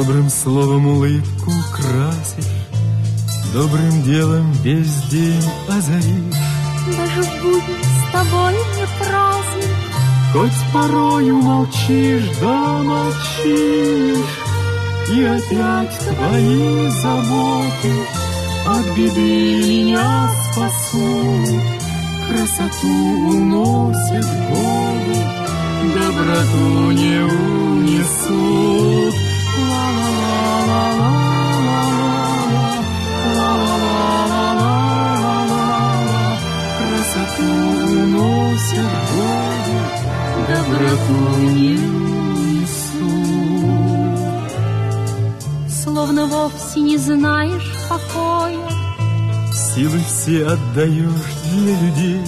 Добрым словом улыбку красишь, Добрым делом весь день озаришь. Даже в будни с тобой не праздник, Хоть порою молчишь, да молчишь, И опять твои заботы От беды меня спасут, Красоту уносят годы, Доброту не унесут доброту несу. Словно вовсе не знаешь покоя, Силы все отдаешь для людей,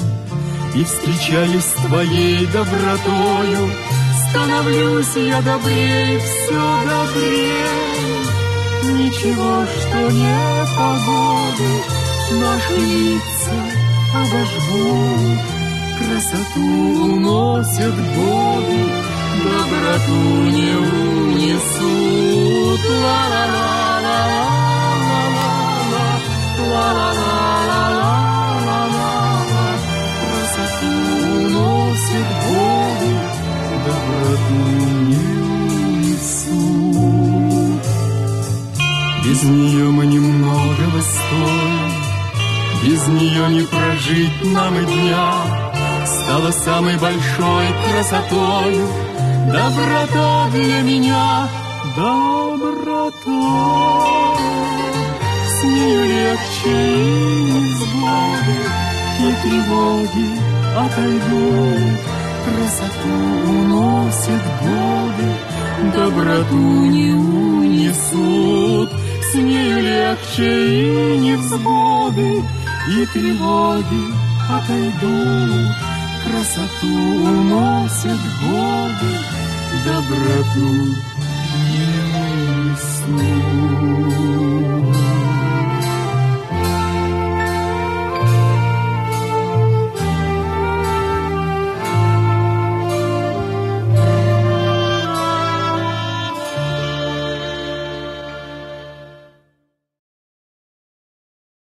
И встречаюсь с твоей добротою, Становлюсь я добрее все добрее. Ничего, что не погоды, Наши лица обожгут, Красоту уносят годы, Доброту не унесут. Без нее мы немногого стоим, Без нее не прожить нам и дня. Стала самой большой красотою Доброта для меня, доброта. С нею легче и невзгоды, И тревоги отойдут. Красоту уносят годы, Доброту не унесут. С нею легче и невзгоды, И тревоги отойдут. Красоту уносят годы, Доброту.